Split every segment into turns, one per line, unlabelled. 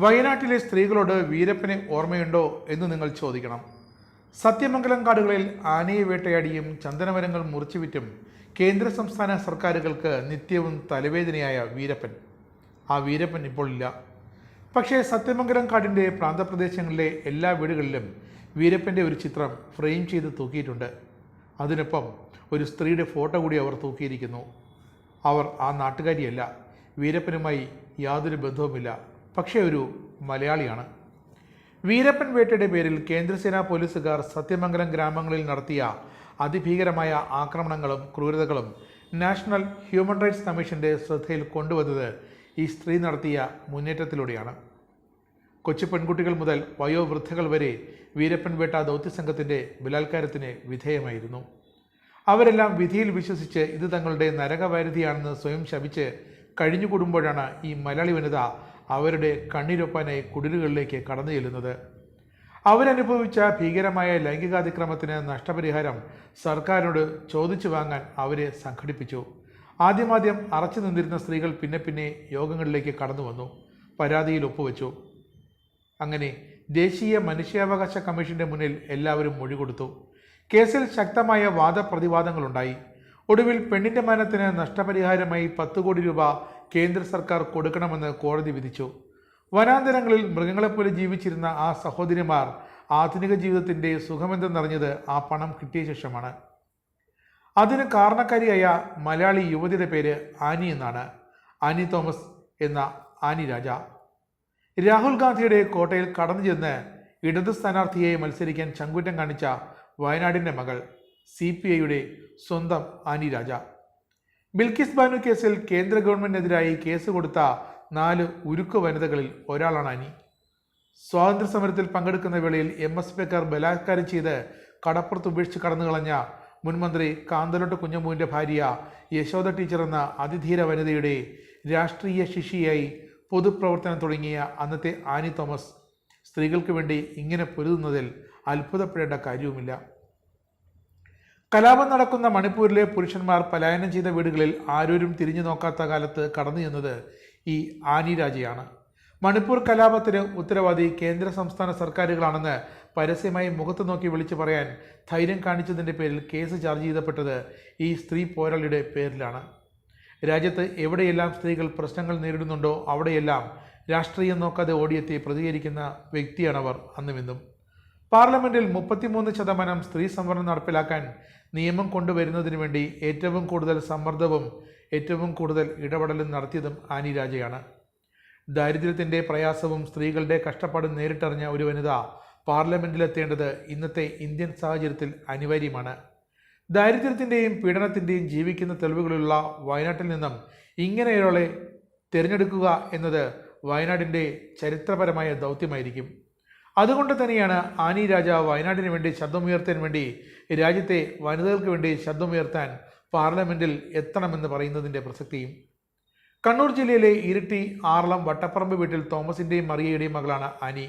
വയനാട്ടിലെ സ്ത്രീകളോട് വീരപ്പനെ ഓർമ്മയുണ്ടോ എന്ന് നിങ്ങൾ ചോദിക്കണം. സത്യമംഗലം കാടുകളിൽ ആനയെ വേട്ടയാടിയും ചന്ദനമരങ്ങൾ മുറിച്ചുവിറ്റും കേന്ദ്ര സംസ്ഥാന സർക്കാരുകൾക്ക് നിത്യവും തലവേദനയായ വീരപ്പൻ. ആ വീരപ്പൻ ഇപ്പോൾ ഇല്ല. പക്ഷേ സത്യമംഗലം കാടിന്റെ പ്രാന്തപ്രദേശങ്ങളിലെ എല്ലാ വീടുകളിലും വീരപ്പന്റെ ഒരു ചിത്രം ഫ്രെയിം ചെയ്ത് തൂക്കിയിട്ടുണ്ട്. അതിനൊപ്പം ഒരു സ്ത്രീയുടെ ഫോട്ടോ കൂടി അവർ തൂക്കിയിരിക്കുന്നു. അവർ ആ നാട്ടുകാരിയല്ല. വീരപ്പനുമായി യാതൊരു ബന്ധവുമില്ല. പക്ഷേ ഒരു മലയാളിയാണ്. വീരപ്പൻ വേട്ടയുടെ പേരിൽ കേന്ദ്രസേനാ പോലീസുകാർ സത്യമംഗലം ഗ്രാമങ്ങളിൽ നടത്തിയ അതിഭീകരമായ ആക്രമണങ്ങളും ക്രൂരതകളും നാഷണൽ ഹ്യൂമൻ റൈറ്റ്സ് കമ്മീഷന്റെ ശ്രദ്ധയിൽ കൊണ്ടുവന്നത് ഈ സ്ത്രീ നടത്തിയ മുന്നേറ്റത്തിലൂടെയാണ്. കൊച്ചു പെൺകുട്ടികൾ മുതൽ വയോവൃദ്ധകൾ വരെ വീരപ്പൻ വേട്ട ദൗത്യസംഘത്തിന്റെ ബലാത്കാരത്തിന് വിധേയമായിരുന്നു. അവരെല്ലാം വിധിയിൽ വിശ്വസിച്ച് ഇത് തങ്ങളുടെ നരകവാരുതിയാണെന്ന് സ്വയം ശപിച്ച് കഴിഞ്ഞുകൂടുമ്പോഴാണ് ഈ മലയാളി വനിത അവരുടെ കണ്ണിരൊപ്പനായി കുടിലുകളിലേക്ക് കടന്നു ചെല്ലുന്നത്. അവരനുഭവിച്ച ഭീകരമായ ലൈംഗികാതിക്രമത്തിന് നഷ്ടപരിഹാരം സർക്കാരിനോട് ചോദിച്ചു വാങ്ങാൻ അവരെ സംഘടിപ്പിച്ചു. ആദ്യമാദ്യം അറച്ചു നിന്നിരുന്ന സ്ത്രീകൾ പിന്നെ പിന്നെ യോഗങ്ങളിലേക്ക് കടന്നു വന്നു. പരാതിയിൽ ഒപ്പുവെച്ചു. അങ്ങനെ ദേശീയ മനുഷ്യാവകാശ കമ്മീഷന്റെ മുന്നിൽ എല്ലാവരും മൊഴി കൊടുത്തു. കേസിൽ ശക്തമായ വാദപ്രതിവാദങ്ങളുണ്ടായി. ഒടുവിൽ പെണ്ണിന്റെ മരണത്തിന് നഷ്ടപരിഹാരമായി പത്ത് കോടി രൂപ കേന്ദ്ര സർക്കാർ കൊടുക്കണമെന്ന് കോടതി വിധിച്ചു. വനാന്തരങ്ങളിൽ മൃഗങ്ങളെപ്പോലെ ജീവിച്ചിരുന്ന ആ സഹോദരിമാർ ആധുനിക ജീവിതത്തിന്റെ സുഖമെന്തെന്നറിഞ്ഞത് ആ പണം കിട്ടിയ ശേഷമാണ്. അതിന് കാരണക്കാരിയായ മലയാളി യുവതിയുടെ പേര് ആനി എന്നാണ്. ആനി തോമസ് എന്ന ആനി രാജ. രാഹുൽ ഗാന്ധിയുടെ കോട്ടയിൽ കടന്നു ചെന്ന് ഇടത് സ്ഥാനാർത്ഥിയെ മത്സരിക്കാൻ ചങ്കുറ്റം കാണിച്ച വയനാടിന്റെ മകൾ സി പി ഐയുടെ സ്വന്തം ആനി രാജ. ബിൽക്കിസ് ബാനു കേസിൽ കേന്ദ്ര ഗവൺമെന്റിനെതിരായി കേസ് കൊടുത്ത നാല് ഉരുക്കു വനിതകളിൽ ഒരാളാണ് അനി. സ്വാതന്ത്ര്യ സമരത്തിൽ പങ്കെടുക്കുന്ന വേളയിൽ എം എസ് പിക്കാർ ബലാത്കാരം ചെയ്ത് കടപ്പുറത്ത് ഉപേക്ഷിച്ച് കടന്നു കളഞ്ഞ മുൻമന്ത്രി കാന്തലോട്ട് കുഞ്ഞമ്മൂവിന്റെ ഭാര്യ യശോദ ടീച്ചർ എന്ന അതിധീര വനിതയുടെ രാഷ്ട്രീയ ശിഷ്യയായി പൊതുപ്രവർത്തനം തുടങ്ങിയ അന്നത്തെ ആനി തോമസ് സ്ത്രീകൾക്ക് വേണ്ടി ഇങ്ങനെ പൊരുതുന്നതിൽ അത്ഭുതപ്പെടേണ്ട കാര്യവുമില്ല. കലാപം നടക്കുന്ന മണിപ്പൂരിലെ പുരുഷന്മാർ പലായനം ചെയ്ത വീടുകളിൽ ആരോരും തിരിഞ്ഞു നോക്കാത്ത കാലത്ത് കടന്നു ചെന്നത് ഈ ആനി രാജയാണ്. മണിപ്പൂർ കലാപത്തിന് ഉത്തരവാദി കേന്ദ്ര സംസ്ഥാന സർക്കാരുകളാണെന്ന് പരസ്യമായി മുഖത്ത് നോക്കി വിളിച്ചു പറയാൻ ധൈര്യം കാണിച്ചതിന്റെ പേരിൽ കേസ് ചാർജ് ചെയ്തപ്പെട്ടത് ഈ സ്ത്രീ പോരാളിയുടെ പേരിലാണ്. രാജ്യത്ത് എവിടെയെല്ലാം സ്ത്രീകൾ പ്രശ്നങ്ങൾ നേരിടുന്നുണ്ടോ അവിടെയെല്ലാം രാഷ്ട്രീയം നോക്കാതെ ഓടിയെത്തി പ്രതികരിക്കുന്ന വ്യക്തിയാണവർ അന്നുമിന്നും. പാർലമെന്റിൽ മുപ്പത്തിമൂന്ന് ശതമാനം സ്ത്രീ സംവരണം നടപ്പിലാക്കാൻ നിയമം കൊണ്ടുവരുന്നതിന് വേണ്ടി ഏറ്റവും കൂടുതൽ സമ്മർദ്ദവും ഏറ്റവും കൂടുതൽ ഇടപെടലും നടത്തിയതും ആനി രാജയാണ്. ദാരിദ്ര്യത്തിന്റെ പ്രയാസവും സ്ത്രീകളുടെ കഷ്ടപ്പാടും നേരിട്ടറിഞ്ഞ ഒരു വനിത പാർലമെന്റിലെത്തേണ്ടത് ഇന്നത്തെ ഇന്ത്യൻ സാഹചര്യത്തിൽ അനിവാര്യമാണ്. ദാരിദ്ര്യത്തിന്റെയും പീഡനത്തിന്റെയും ജീവിക്കുന്ന തെളിവുകളുള്ള വയനാട്ടിൽ നിന്നും ഇങ്ങനെയൊരാളെ തിരഞ്ഞെടുക്കുക എന്നത് വയനാടിന്റെ ചരിത്രപരമായ ദൗത്യമായിരിക്കും. അതുകൊണ്ട് തന്നെയാണ് ആനി രാജ വയനാടിന് വേണ്ടി ശബ്ദമുയർത്താൻ വേണ്ടി രാജ്യത്തെ വനിതകൾക്ക് വേണ്ടി ശബ്ദമുയർത്താൻ പാർലമെന്റിൽ എത്തണമെന്ന് പറയുന്നതിന്റെ പ്രസക്തിയും. കണ്ണൂർ ജില്ലയിലെ ഇരിട്ടി ആറളം വട്ടപ്പറമ്പ് വീട്ടിൽ തോമസിന്റെയും മറിയയുടെയും മകളാണ് ആനി.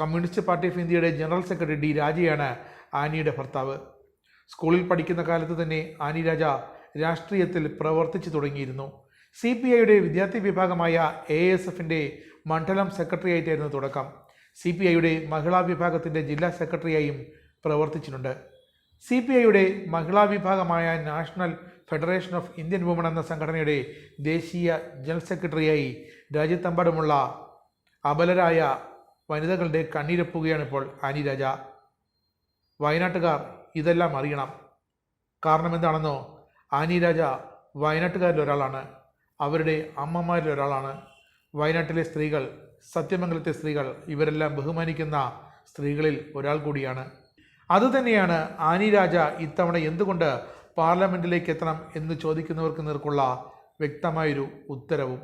കമ്മ്യൂണിസ്റ്റ് പാർട്ടി ഓഫ് ഇന്ത്യയുടെ ജനറൽ സെക്രട്ടറി ഡി രാജയാണ് ആനിയുടെ ഭർത്താവ്. സ്കൂളിൽ പഠിക്കുന്ന കാലത്ത് തന്നെ ആനി രാജ രാഷ്ട്രീയത്തിൽ പ്രവർത്തിച്ചു തുടങ്ങിയിരുന്നു. സി പി ഐയുടെ വിദ്യാർത്ഥി വിഭാഗമായ എ എസ് എഫിന്റെ മണ്ഡലം സെക്രട്ടറിയായിട്ടായിരുന്നു തുടക്കം. സി പി ഐയുടെ മഹിളാ വിഭാഗത്തിന്റെ ജില്ലാ സെക്രട്ടറിയായും പ്രവർത്തിച്ചിട്ടുണ്ട്. സി പി ഐയുടെ മഹിളാ വിഭാഗമായ national federation of Indian woman എന്ന സംഘടനയുടെ ദേശീയ ജനറൽ സെക്രട്ടറിയായി രാജ്യത്തെമ്പാടുമുള്ള അബലരായ വനിതകളുടെ കണ്ണീരൊപ്പുകയാണ് ഇപ്പോൾ ആനി രാജ. വയനാട്ടുകാർ ഇതെല്ലാം അറിയണം. കാരണം എന്താണെന്നോ ആനി രാജ ഒരാളാണ് അവരുടെ അമ്മമാരിൽ ഒരാളാണ് വയനാട്ടിലെ സ്ത്രീകൾ സത്യമംഗലത്തെ സ്ത്രീകൾ ഇവരെല്ലാം ബഹുമാനിക്കുന്ന സ്ത്രീകളിൽ ഒരാൾ കൂടിയാണ്. അതുതന്നെയാണ് ആനി രാജ ഇത്തവണ എന്തുകൊണ്ട് പാർലമെന്റിലേക്ക് എത്തണം എന്ന് ചോദിക്കുന്നവർക്ക് നേർക്കുള്ള വ്യക്തമായൊരു ഉത്തരവും.